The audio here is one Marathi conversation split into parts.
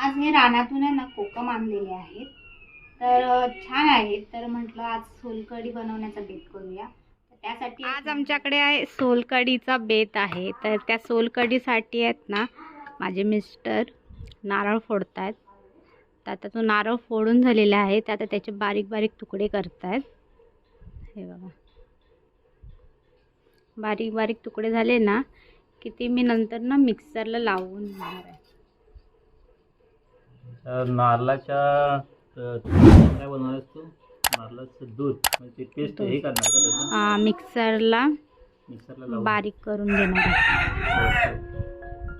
आज हे रानातून आहे ना कोकम आणलेले आहेत. तर छान आहेत. तर म्हटलं आज सोलकढी बनवण्याचा बेत करूया. तर त्यासाठी आज आमच्याकडे आहे सोलकढीचा बेत आहे. तर त्या सोलकढीसाठी आहेत ना माझे मिस्टर नारळ फोडत आहेत तर आता तो नारळ फोडून झालेला आहे. तर आता त्याचे बारीक बारीक तुकडे करत आहेत हे बघा. बारीक बारीक तुकडे झाले ना की ते मी नंतर ना मिक्सरला लावून घेणार आहे. नारळाच्या काय बनवणार तू? नारळाचं दूध. म्हणजे ते पेस्ट हे करणार का त्याचं? आ, मिक्सरला मिक्सरला लावून. बारीक करून घेणार आहे.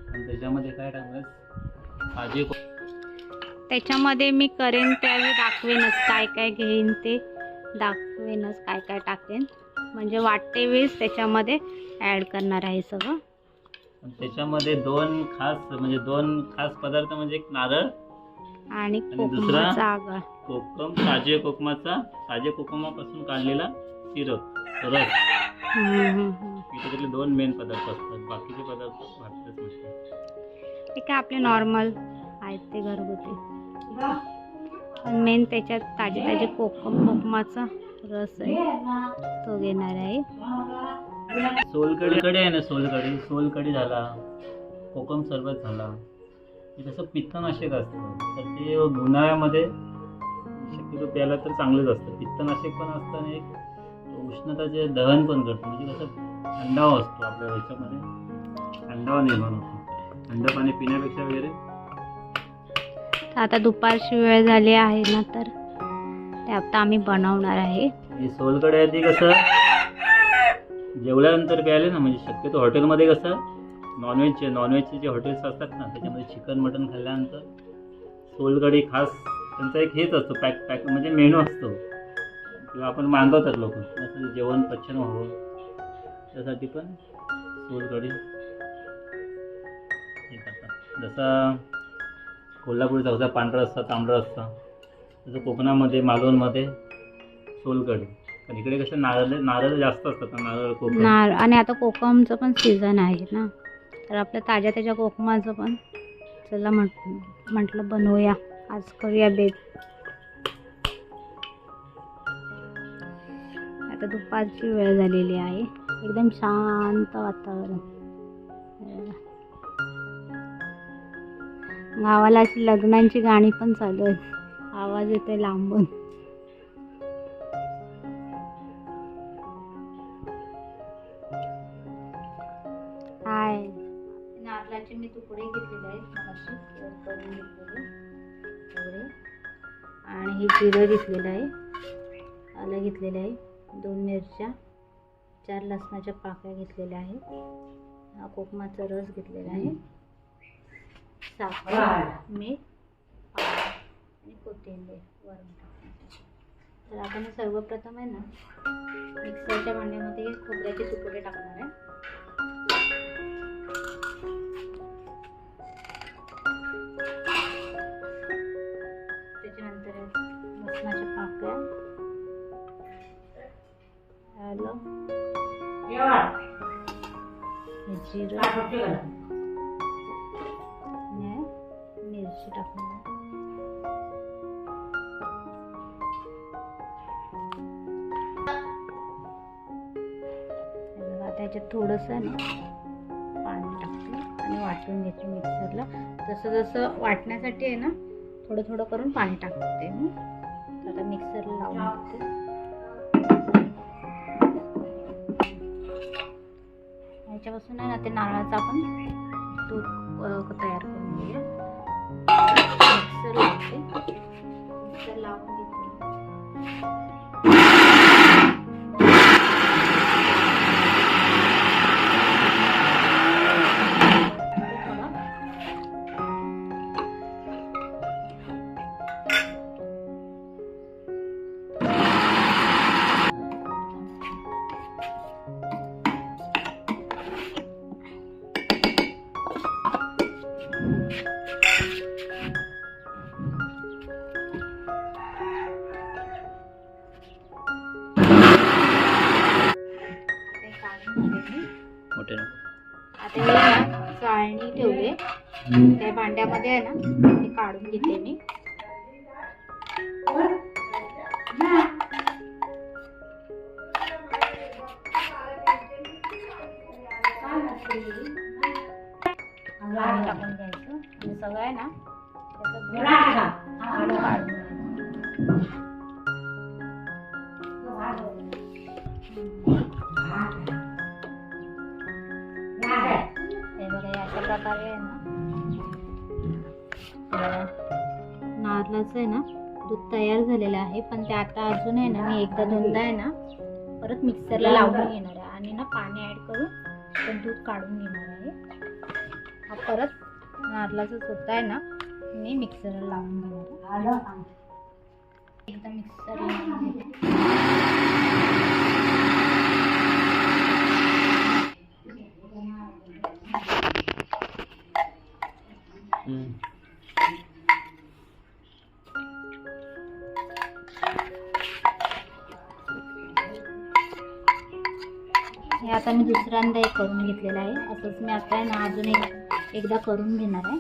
आणि त्याच्यामध्ये काय टाकणार भाजी त्याच्यामध्ये मी करेन त्यावेळी दाखवेनच काय काय घेईन ते. दाखवेनच काय काय टाकेन. म्हणजे वाटते वेळेस त्याच्यामध्ये ॲड करणार आहे सगळं. आणि त्याच्यामध्ये दोन खास म्हणजे दोन खास पदार्थ म्हणजे एक नारळ आणि दुसरा? कोकमाचा आगळ कोकम ताजे कोकमाचा ताजे कोकमापासून काढलेला सिरप रस. त्याच्यातले दोन मेन पदार्थ असतात बाकीचे पदार्थ भारतात नसतात. ते काय आपले नॉर्मल आहेत ते घरगुती. पण मेन त्याच्यात ताजे ताजे कोकम कोकमाचा रस आहे. तो घेणार आहे. सोलकडी आहे ना सोलकडी सोलकडी झाला. कोकम सरबत झाला. हे तसं पित्तनाशक असतं तर ते उन्हाळ्यामध्ये शक्यतो प्यायला तर चांगलंच असतं. पित्तनाशक पण असतं आणि एक उष्णताचे दहन पण करतं. म्हणजे कसं थंडावा असतो आपल्या ह्याच्यामध्ये. थंडावा निर्माण होतो. थंड पाणी पिण्यापेक्षा वगैरे. आता दुपारची वेळ झाली आहे ना तर ते आता आम्ही बनवणार आहे. ही सोलकडी आहे ती कसं जेवल्यानंतर प्यायले ना म्हणजे शक्यतो हॉटेलमध्ये कसं नॉनव्हेजचे नॉनव्हेजचे जे हॉटेल्स असतात ना त्याच्यामध्ये चिकन मटन खाल्ल्यानंतर सोलकढी खास त्यांचा एक हेच असतो पॅक पॅक म्हणजे मेनू असतो. किंवा आपण मागवतात लोक. जसं जेवण पचन व्हावं. त्यासाठी पण सोलकढी हे करतात. जसा कोल्हापूरचा कसा पांढरा असता तांबडा असता तसं कोकणामध्ये मालवणमध्ये सोलकढी पण इकडे कसं नारळ नारळ जास्त असतात नारळ कोकण आणि आता कोकमचं पण सीझन आहे ना. तर आपल्या ताज्या ताज्या कोकमाचं पण चला म्हट म्हटलं बनवूया. आज करूया बेत. आता दुपारची वेळ झालेली आहे. एकदम शांत वातावरण. गावाला अशी लग्नांची गाणी पण चालू आहेत. आवाज येतोय लांबून. नारळाचे मी तुकडे घेतलेले आहेत. मगाशी करून घेतलेले. तुकडे आणि हे जिरं घेतलेलं आहे. आलं घेतलेलं आहे. दोन मिरच्या चार लसणाच्या पाकळ्या घेतलेल्या आहेत. हा कोकमाचा रस घेतलेला आहे. साखर मीठ आणि कोथिंबीर वरून तर आपण सर्वप्रथम आहे ना मिक्सरच्या भांड्यामध्ये खोबऱ्याचे तुकडे टाकणार आहे. जिरं आणि मिरची टाकून आता याच्यात थोडंसं ना पाणी टाकते आणि वाटून घेते मिक्सरला. जसं जसं वाटण्यासाठी आहे ना थोडं थोडं करून पाणी टाकते मी. आता मिक्सरला लावून घेते. ह्याच्यापासून आहे ना ते नारळाचं आपण दूध तयार करून घेऊया. मिक्सर लावते. मिक्सर लावून घेते. आता हे ना चाळणी ठेवले. त्या भांड्यामध्ये आहे ना हे काढून घेते मी. टाकून घ्यायचं. सगळं आहे ना काढून प्रकारे आहे ना. नारळाचं आहे ना दूध तयार झालेलं आहे पण ते आता अजून आहे ना मी एकदा दोनदा आहे ना परत मिक्सरला लावून घेणार आहे. आणि ना पाणी ॲड करून ते दूध काढून घेणार आहे. हा परत नारळाचा सुद्धा आहे ना मी मिक्सरला लावून घेणार आहे. एकदा मिक्सरला लावून. हे आता मी दुसऱ्यांदा एक करून घेतलेलं आहे. असंच मी आता आहे ना अजून एक एकदा करून घेणार आहे.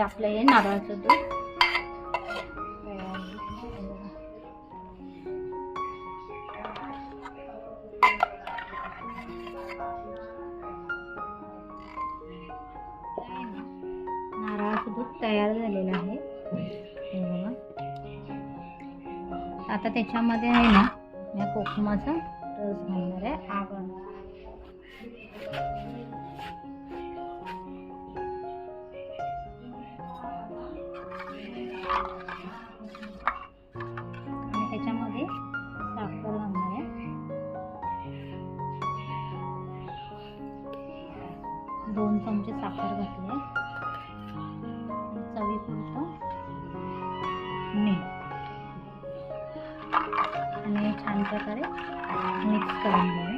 आपलं हे नारळाचं दूध. तयार झालेलं आहे. हे बघा. आता त्याच्यामध्ये आहे ना या कोकमाचा रस घालणार आहे आपण त्याच्यामध्ये साखर घालणार आहे. दोन चमचे साखर घातली आहे. प्रकारे मिक्स करून घ्यावे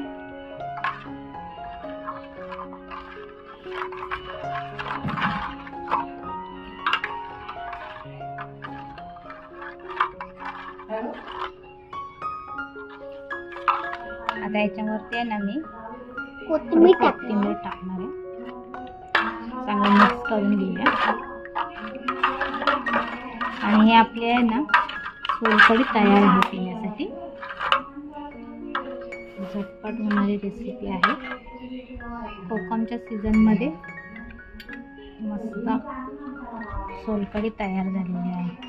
आता याच्यावरती आहे ना मी कोथिंबीर कोथिंबीर टाकणार आहे. चांगलं मिक्स करून घेऊया. आणि हे आपले आहे ना सोलकढी तयार आहे पिण्यासाठी. झटपट होणारी रेसिपी आहे. कोकमच्या सीझनमध्ये मस्त सोलकढी तयार झालेली आहे.